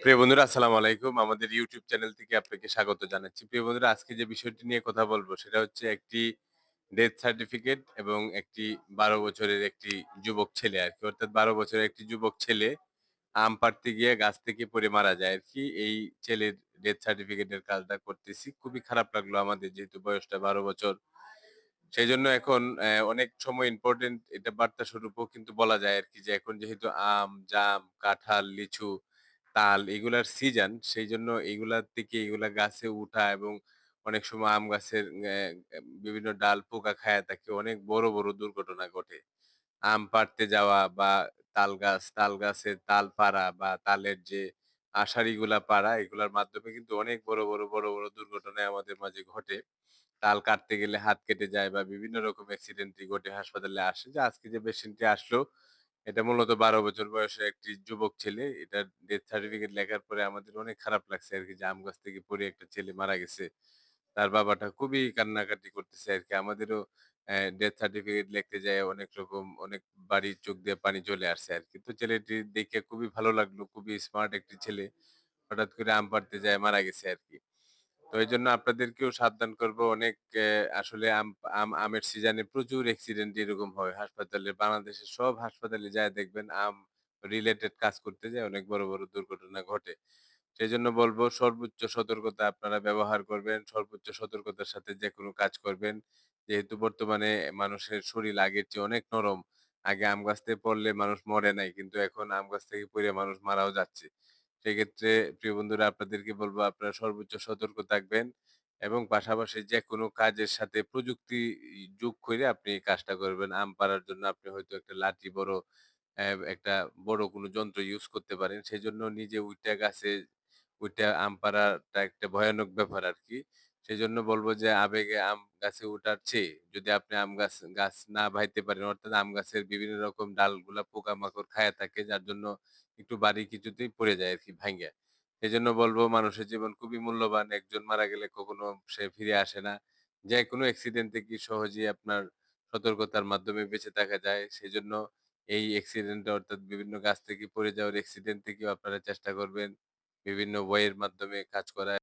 প্রিয় বন্ধুরা আসসালামু আলাইকুম। আমাদের ইউটিউব চ্যানেল থেকে আপনাকে স্বাগত জানাচ্ছি। প্রিয় বন্ধুরা আজকে যে বিষয়টি নিয়ে কথা বলব সেটা হচ্ছে একটি ডেথ সার্টিফিকেট এবং একটি ১২ বছরের একটি যুবক ছেলে আর কি অর্থাৎ ১২ বছরের একটি যুবক ছেলে আম পাড়তে গিয়ে গাছ থেকে পড়ে মারা যায় আর কি এই ছেলের ডেথ সার্টিফিকেটের কাজটা করতেছি। খুবই খারাপ লাগল আমাদের যেহেতু বয়সটা ১২ বছর। সেই জন্য এখন অনেক সময় ইম্পর্টেন্ট এটা বার্তা স্বরূপও কিন্তু বলা যায় আর কি যে এখন যেহেতু আম, জাম, কাঁঠাল, লিচু, তাল এগুলার সিজন সেই জন্য এগুলার থেকে এগুলা গাছে উঠা এবং অনেক সময় আম গাছের অ্যা বিভিন্ন ডাল পোকা খায় থাকে। অনেক বড়, বড় দুর্ঘটনা ঘটে। আম পাড়তে যাওয়া বা তাল গাছ, তাল গাছের তাল পাড়া বা তালের যে আঁশাড়িগুলা পাড়া এগুলার মাধ্যমে কিন্তু অনেক বড়, বড়, বড়, বড় দুর্ঘটনাই আমাদের মাঝে ঘটে। তাল কাটতে গেলে হাত কেটে যায় বা বিভিন্ন রকম অ্যাক্সিডেন্টই ঘটে হাসপাতালে আসে। যে আজকে যে পেশেন্টটি আসলো এটা মূলত ১২ বছর বয়সের একটি যুবক ছেলে। এটা ডেথ সার্টিফিকেট লেখার পরে আমাদের অনেক খারাপ লাগছে আর কি যে আম গাছ থেকে পড়ে একটা ছেলে মারা গেছে। তার বাবাটা খুবই কান্নাকাটি করতেছে আর কি আমাদেরও ডেথ সার্টিফিকেট লিখতে যায়, অনেক রকম, অনেক বাড়ির চোখ দিয়ে পানি চলে আসছে আরকি। তো ছেলেটি দেখে খুবই ভালো লাগল। খুবই স্মার্ট একটি ছেলে। হঠাৎ করে আম পাড়তে যায়, মারা গেছে আরকি। তো এই জন্য আপনাদেরকেও সাবধান করব অনেক আসলে আম আম আমের সিজনে প্রচুর অ্যাক্সিডেন্ট এরকম হয় হাসপাতালে। বাংলাদেশের সব হাসপাতালে যায়া দেখবেন আম রিলেটেড কাজ করতে যায় অনেক বড়, বড় দুর্ঘটনা ঘটে। সেই জন্য বলব সর্বোচ্চ সতর্কতা আপনারা ব্যবহার করবেন। সর্বোচ্চ সতর্কতার সাথে যেকোনো কাজ করবেন। যেহেতু বর্তমানে মানুষের শরীর আগের চেয়ে অনেক নরম। আগে আম গাছ থেকে পড়লে মানুষ মরে নাই। কিন্তু এখন আম গাছ থেকে পড়ে মানুষ মারাও যাচ্ছে। সেক্ষেত্রে প্রিয় বন্ধুরা আপনাদেরকে বলব আপনারা সর্বোচ্চ সতর্ক থাকবেন এবং পাশাপাশি যে কোনো কাজের সাথে প্রযুক্তি যোগ করে আপনি কাজটা করবেন। আম পাড়ার জন্য আপনি হয়তো একটা লাঠি বড় আহ, একটা বড় কোনো যন্ত্র ইউজ করতে পারেন। সেজন্য নিজে উইটা গাছে উইঠা আম পাড়াটা একটা ভয়ানক ব্যাপার আর কি সেই জন্য বলব যে, আবেগে আম গাছে উঠার চেয়ে যদি আপনি আম গাছ গাছ না ভাইতে পারেন, অর্থাৎ আম গাছের বিভিন্ন রকম ডালগুলা পোকামাকড় খায়া থাকে, যার জন্য একটু বাড়ি কিছুতেই পড়ে যায় আর কি আরকি ভাইঙ্গা। জন্য বলব মানুষের জীবন খুবই মূল্যবান। একজন মারা গেলে কখনো সে ফিরে আসে না। যেকোনো অ্যাক্সিডেন্ট থেকে সহজেই আপনার সতর্কতার মাধ্যমে বেঁচে থাকা যায়। সেই জন্য এই অ্যাক্সিডেন্ট অর্থাৎ বিভিন্ন গাছ থেকে পড়ে যাওয়ার অ্যাক্সিডেন্ট থেকেও আপনারা চেষ্টা করবেন বিভিন্ন বইয়ের মাধ্যমে কাজ করার।